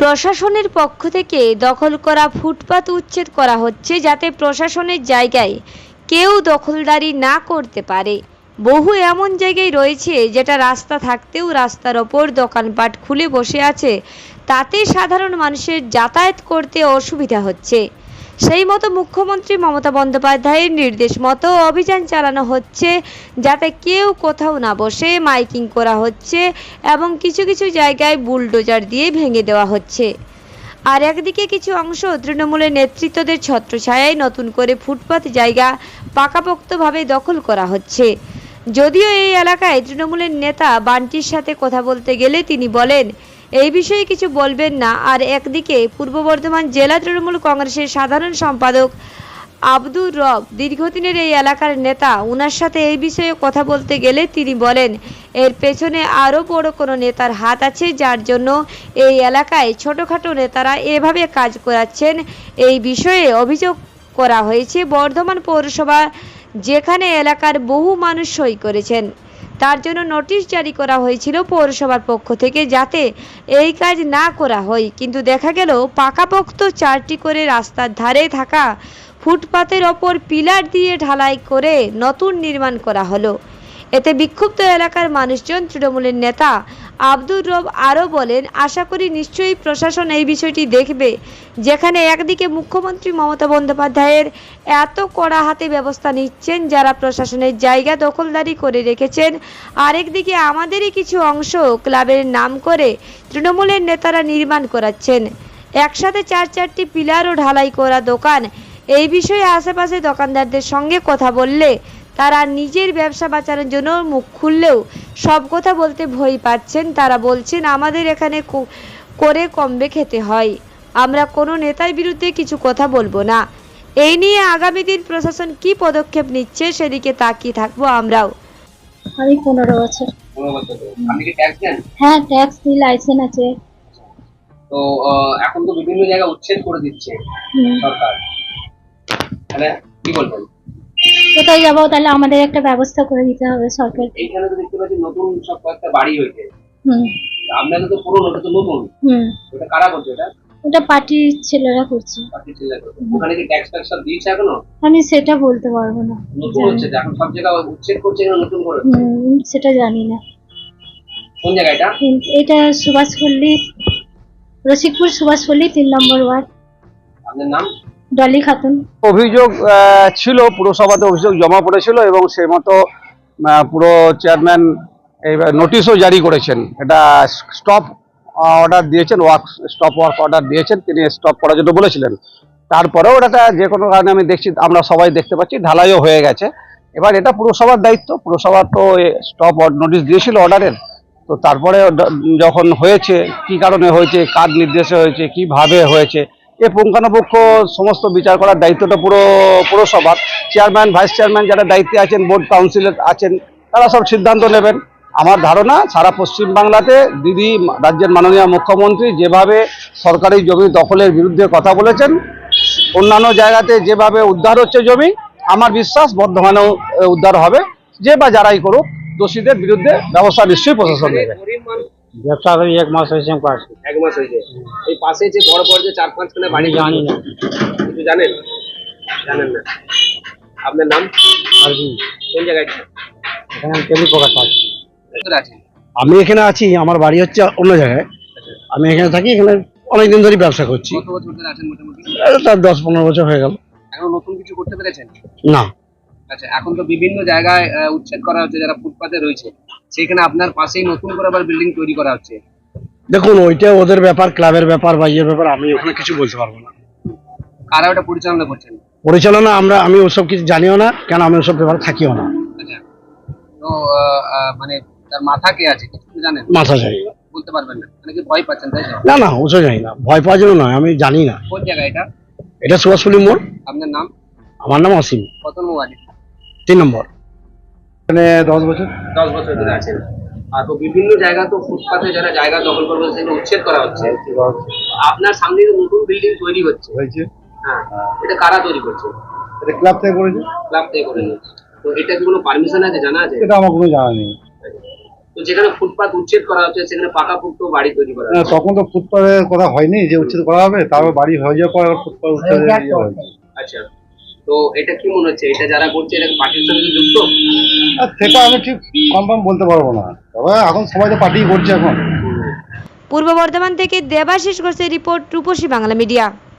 প্রশাসনের পক্ষ থেকে দখল করা ফুটপাত উচ্ছেদ করা হচ্ছে যাতে প্রশাসনের জায়গায় কেউ দখলদারি না করতে পারে। বহু এমন জায়গায় রয়েছে যেটা রাস্তা থাকতেও রাস্তার ওপর দোকানপাট খুলে বসে আছে। তাতে সাধারণ মানুষের যাতায়াত করতে অসুবিধা হচ্ছে। সেই মতো মুখ্যমন্ত্রী মমতা বন্দ্যোপাধ্যায়ের নির্দেশ মতো অভিযান চালানো হচ্ছে, যাতে কেউ কোথাও না বসে, মাইকিং করা হচ্ছে এবং কিছু কিছু জায়গায় বুলডোজার দিয়ে ভেঙে দেওয়া হচ্ছে। আর একদিকে কিছু অংশ তৃণমূলের নেতৃত্বদের ছত্রছায়ায় নতুন করে ফুটপাত জায়গা পাকাপোক্তভাবে দখল করা হচ্ছে। যদিও এই এলাকায় তৃণমূলের নেতা বান্টির সাথে কথা বলতে গেলে তিনি বলেন এই বিষয়ে কিছু বলবেন না। আর একদিকে পূর্ব বর্ধমান জেলা তৃণমূল কংগ্রেসের সাধারণ সম্পাদক আব্দুর রব দীর্ঘদিনের এই এলাকার নেতা ওনার সাথে এই বিষয়ে কথা বলতে গেলে তিনি বলেন, এর পেছনে আরও বড় কোনো নেতার হাত আছে যার জন্য এই এলাকায় ছোটোখাটো নেতারা এভাবে কাজ করাচ্ছেন? এই বিষয়ে অভিযোগ করা হয়েছে বর্ধমান পৌরসভা যেখানে এলাকার বহু মানুষ সই করেছেন। তার জন্য নোটিশ জারি করা হয়েছিল পৌরসভার পক্ষ থেকে যাতে এই কাজ না করা হয়। কিন্তু দেখা গেল, পাকাপোক্ত চারটি করে রাস্তার ধারে থাকা ফুটপাতের ওপর পিলার দিয়ে ঢালাই করে নতুন নির্মাণ করা হলো। এতে বিক্ষুব্ধ এলাকার মানুষজন, তৃণমূলের নেতা আব্দুর রব আরও বলেন, আশা করি নিশ্চয়ই প্রশাসন এই বিষয়টি দেখবে, যেখানে একদিকে মুখ্যমন্ত্রী মমতা বন্দ্যোপাধ্যায়ের এত কড়া হাতে ব্যবস্থা নিচ্ছেন যারা প্রশাসনের জায়গা দখলদারি করে রেখেছেন, আরেকদিকে আমাদেরই কিছু অংশ ক্লাবের নাম করে তৃণমূলের নেতারা নির্মাণ করাচ্ছেন। একসাথে চার চারটি পিলার ও ঢালাই করা দোকান, এই বিষয়ে আশেপাশে দোকানদারদের সঙ্গে কথা বললে তারা নিজের ব্যবসা বাঁচানোর জন্য মুখ খুললেও সব কথা বলতে ভয় পাচ্ছেন। তারা বলছেন আমাদের এখানে কো- করে কমবে খেতে হয়। আমরা কোনো নেতার বিরুদ্ধে কিছু কথা বলব না। এই নিয়ে আগামী দিন প্রশাসন কি পদক্ষেপ নিচ্ছে সেদিকে তাকিয়ে থাকব আমরাও। আমি পনেরো বছর। হ্যাঁ ট্যাক্স লাইসেন্স আছে। তো এখন তো বিভিন্ন জায়গায় উচ্ছেদ করে দিচ্ছে হুম। সরকার। তাহলে কি বলবেন? কোথায় যাব? তাহলে আমাদের একটা ব্যবস্থা করে দিতে হবে সরকার এইখানে তো দেখতে পাচ্ছি নতুন সব কয়েকটা বাড়ি হয়েছে। হুম। আপনাদের তো পুরনো ওটা তো নতুন। হুম। ওটা কারা করছে এটা? ওটা পার্টির ছেলেরা করছে। পার্টি ছেলে করছে। ওখানে কি ট্যাক্স ট্যাক্স সব দিয়েছে এখনও? আমি সেটা বলতে পারব না। নতুন হচ্ছে এখন সব জায়গায় উচ্ছেদ করছে এখানে নতুন করে? হুম সেটা জানি না। কোন জায়গাটা কিন্তু এটা সুভাষপল্লী রসিকপুর সুভাষপল্লী তিন নম্বর ওয়ার্ড। আপনার নাম? ডলি খাতুন। অভিযোগ ছিল, পুরসভাতে অভিযোগ জমা পড়েছিল এবং সে মতো পুরো চেয়ারম্যান নোটিশও জারি করেছেন। এটা স্টপ অর্ডার দিয়েছেন ওয়ার্ক স্টপ ওয়ার্ক অর্ডার দিয়েছেন, তিনি স্টপ করার জন্য বলেছিলেন। তারপরেও ওটা যে কোনো কারণে আমি দেখছি, আমরা সবাই দেখতে পাচ্ছি, ঢালাইও হয়ে গেছে। এবার এটা পুরসভার দায়িত্ব, পুরসভা তো স্টপ নোটিশ দিয়েছিল অর্ডারের। তো তারপরে যখন হয়েছে, কি কারণে হয়েছে, কার নির্দেশে হয়েছে, কীভাবে হয়েছে এ পুঙ্খানুপুঙ্খ সমস্ত বিচার করার দায়িত্বটা পুরো পুরসভার। চেয়ারম্যান ভাইস চেয়ারম্যান যারা দায়িত্বে আছেন বোর্ড কাউন্সিলর আছেন, তারা সব সিদ্ধান্ত নেবেন। আমার ধারণা, সারা পশ্চিম বাংলাতে দিদি, রাজ্যের মাননীয় মুখ্যমন্ত্রী যেভাবে সরকারি জমি দখলের বিরুদ্ধে কথা বলেছেন, অন্যান্য জায়গাতে যেভাবে উদ্ধার হচ্ছে জমি, আমার বিশ্বাস বর্ধমানেও উদ্ধার হবে। যে বা যারাই করুক, দোষীদের বিরুদ্ধে ব্যবস্থা নিশ্চয়ই প্রশাসন নেবে। ব্যবসা করি এক মাস হয়েছে পাস এক মাস হয়েছে। এই পাশে যে বড় বড় যে চার পাঁচখানা বাড়ি জানি না। কিছু জানেন? জানেন না। আপনার নাম? আর কি কোন জায়গায়? এখানে তেলি প্রকাশ আছে। কোথায় আমি এখানে আছি আমার বাড়ি হচ্ছে অন্য জায়গায়। আমি এখানে থাকি এখানে অনেকদিন ধরে ব্যবসা করছি। কত বছর ধরে আছেন মোটামুটি? এই তার দশ পনেরো বছর হয়ে গেল। এখন নতুন কিছু করতে পেরেছেন? না। আচ্ছা এখন তো বিভিন্ন জায়গায় উচ্ছেদ করা হচ্ছে যারা ফুটপাতে রয়েছে। সেখানে আপনার পাশেই নতুন করে আবার বিল্ডিং তৈরি করা হচ্ছে। দেখুন ওইটা ওদের ব্যাপার ক্লাবের ব্যাপার বা ইয়ের ব্যাপার আমি ওখানে কিছু বলতে পারব না। কারা ওটা পরিচালনা করছেন? পরিচালনা আমরা আমি ওসব কিছু জানিও না কেন আমি ওসব ব্যাপারে থাকিও না। আচ্ছা তো মানে তার মাথা কে আছে কিছু জানেন? মাথা যাই না বলতে পারবেন না। মানে কি ভয় পাচ্ছেন তাই না না ওসব জানি না। ভয় পাওয়ার জন্য নয় আমি জানি না। কোন জায়গা এটা? এটা সুভাষপল্লী মোড়। আপনার নাম? আমার নাম অসীম। কত মোবাইল তিন নম্বর। এখানে দশ বছর? দশ বছর ধরে আছেন আর তো বিভিন্ন জায়গা তো ফুটপাতে যারা জায়গা দখল করবে সেগুলো উচ্ছেদ করা হচ্ছে। আপনার সামনে তো নতুন বিল্ডিং তৈরি হচ্ছে হয়েছে। হ্যাঁ এটা কারা তৈরি করছে? এটা ক্লাব থেকে করেছে? ক্লাব থেকে করে নিচ্ছে তো এটা কি কোনো পারমিশন আছে জানা আছে? এটা আমার কোনো জানা নেই। তো যেখানে ফুটপাত উচ্ছেদ করা হচ্ছে সেখানে পাকাপোক্ত বাড়ি তৈরি করা হচ্ছে। তখন তো ফুটপাতের কথা হয়নি যে উচ্ছেদ করা হবে তারপর বাড়ি হয়ে যাওয়ার পর ফুটপাত উচ্ছেদ ইয়ে আচ্ছা। তো এটা কি মনে হচ্ছে? এটা যারা করছে এটা পার্টির সঙ্গে যুক্ত? সেটা আমি ঠিক কনফার্ম বলতে পারব না। তবে এখন সবাই তো পার্টি করছে এখন। পূর্ব বর্ধমান থেকে দেবাশিস ঘোষের রিপোর্ট রূপসী বাংলা মিডিয়া।